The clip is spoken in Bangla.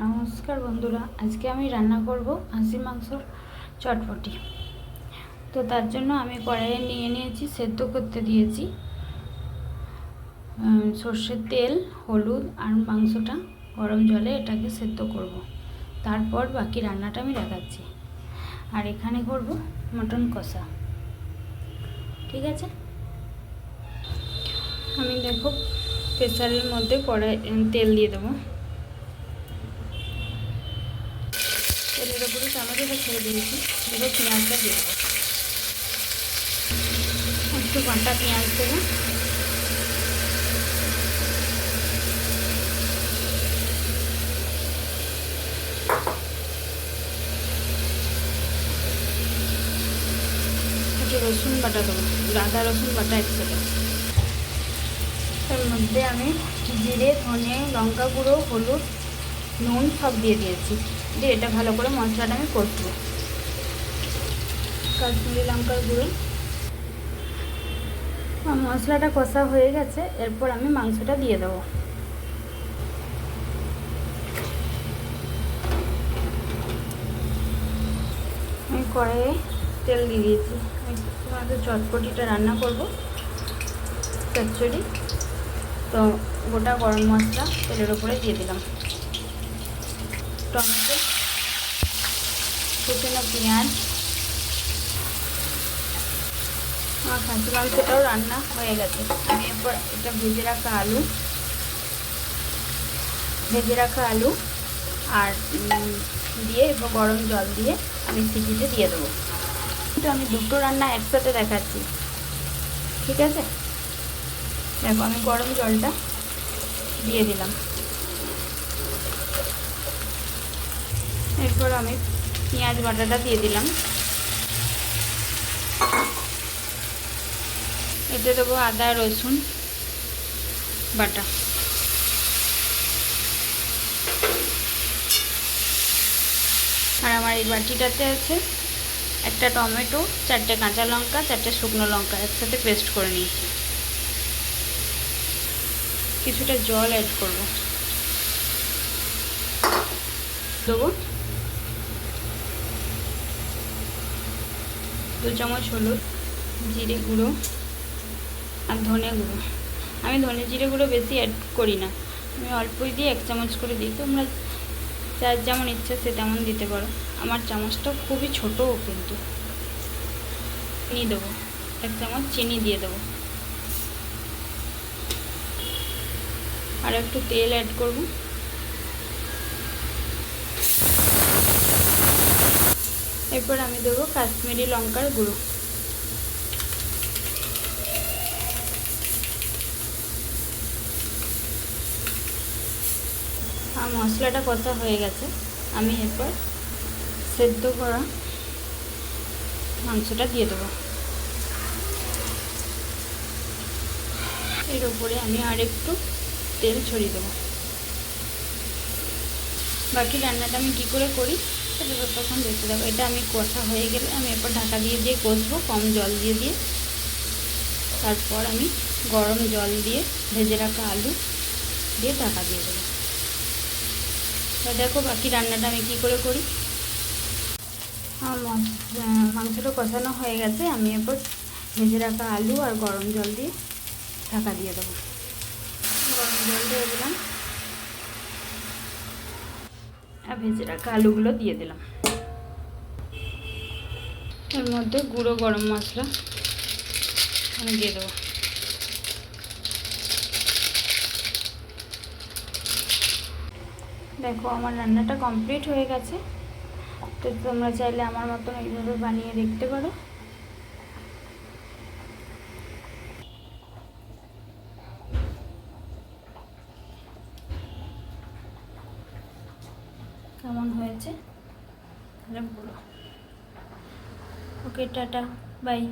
নমস্কার বন্ধুরা, আজকে আমি রান্না করব হাঁসি মাংস চটপটি। তো তার জন্য আমি কড়াইয়ে নিয়ে নিয়েছি, সেদ্ধ করতে দিয়েছি। সর্ষের তেল, হলুদ আর মাংসটা গরম জলে এটাকে সেদ্ধ করব। তারপর বাকি রান্নাটা আমি দেখাচ্ছি। আর এখানে করব মটন কষা। ঠিক আছে? আমি দেখো প্রেসারের মধ্যে কড়াই, তেল দিয়ে দেবো। ওপরে টমেটোটা ছেড়ে দিয়েছি। এবার পেঁয়াজটা দিয়ে দেবো। একটু কাঁটা পেঁয়াজ দেবো। রসুন বাটা দেবো। আদা রসুন বাটা একসাথে। তার মধ্যে আমি জিরে, ধনে, লঙ্কা গুঁড়ো, হলুদ নুন সব দিয়ে দিয়েছি। দিয়ে এটা ভালো করে মশলাটা আমি কষবো। কাশ্মীরি লঙ্কার গুঁড়ো। মশলাটা কষা হয়ে গেছে, এরপর আমি মাংসটা দিয়ে দেবো। আমি কড়াইয়ে তেল দিয়ে দিয়েছি। আমি চটপটিটা রান্না করব, চচ্চড়ি। তো গোটা গরম মশলা তেলের ওপরে দিয়ে দিলাম। টমেটো কুচনো পেঁয়াজ। আমার খাসি মাংসটাও রান্না হয়ে গেছে। আমি এরপর এটা ভেজে রাখা আলু। ভেজে রাখা আলু আর দিয়ে এরপর গরম জল দিয়ে আমি সিটিতে দিয়ে দেবো। তো আমি দুটো রান্না একসাথে দেখাচ্ছি। ঠিক আছে? দেখো, আমি গরম জলটা দিয়ে দিলাম। এরপর আমি পেঁয়াজ বাটাটা দিয়ে দিলাম। এতে দেবো আদা, রসুন বাটা। আর আমার এই বাটিটাতে আছে একটা টমেটো, চারটে কাঁচা লঙ্কা, চারটে শুকনো লঙ্কা একসাথে পেস্ট করে নিয়েছি। কিছুটা জল অ্যাড করব। দেবো দু চামচ হলুদ, জিরে গুঁড়ো আর ধনে গুঁড়ো। আমি ধনে জিরে গুঁড়ো বেশি অ্যাড করি না। আমি অল্পই দিয়ে এক চামচ করে দিই। তোমরা যার যেমন ইচ্ছা সে তেমন দিতে পারো। আমার চামচটা খুবই ছোটও কিন্তু। চিনি দেবো। এক চামচ চিনি দিয়ে দেবো। আর একটু তেল অ্যাড করব। এরপর আমি দেবো কাশ্মীরি লঙ্কার গুঁড়ো। আর মশলাটা কষা হয়ে গেছে। আমি এরপর সেদ্ধ করা মাংসটা দিয়ে দেবো। এর উপরে আমি আর একটু তেল ছড়িয়ে দেবো। বাকি রান্নাটা আমি কী করে করি? সেটা তখন দেখতে দেবো এটা আমি কষা হয়ে গেলে আমি এরপর ঢাকা দিয়ে দিয়ে কষবো কম জল দিয়ে দিয়ে। তারপর আমি গরম জল দিয়ে ভেজে রাখা আলু দিয়ে ঢাকা দিয়ে দেবো। এবার দেখো বাকি রান্নাটা আমি কী করে করি? আমার মাংসটা কষানো হয়ে গেছে। আমি এরপর ভেজে রাখা আলু আর গরম জল দিয়ে ঢাকা দিয়ে দেবো। গরম জল দিয়ে দিলাম। আর ভেজে রাখা। আলুগুলো দিয়ে দিলাম। এর মধ্যে গুঁড়ো গরম মশলা আমি দিয়ে দেবো। দেখো, আমার রান্নাটা কমপ্লিট হয়ে গেছে। তো তোমরা চাইলে আমার মতন এইভাবে বানিয়ে দেখতে পারো। কেমন হয়েছে? তাহলে বলো। ওকে টাটা বাই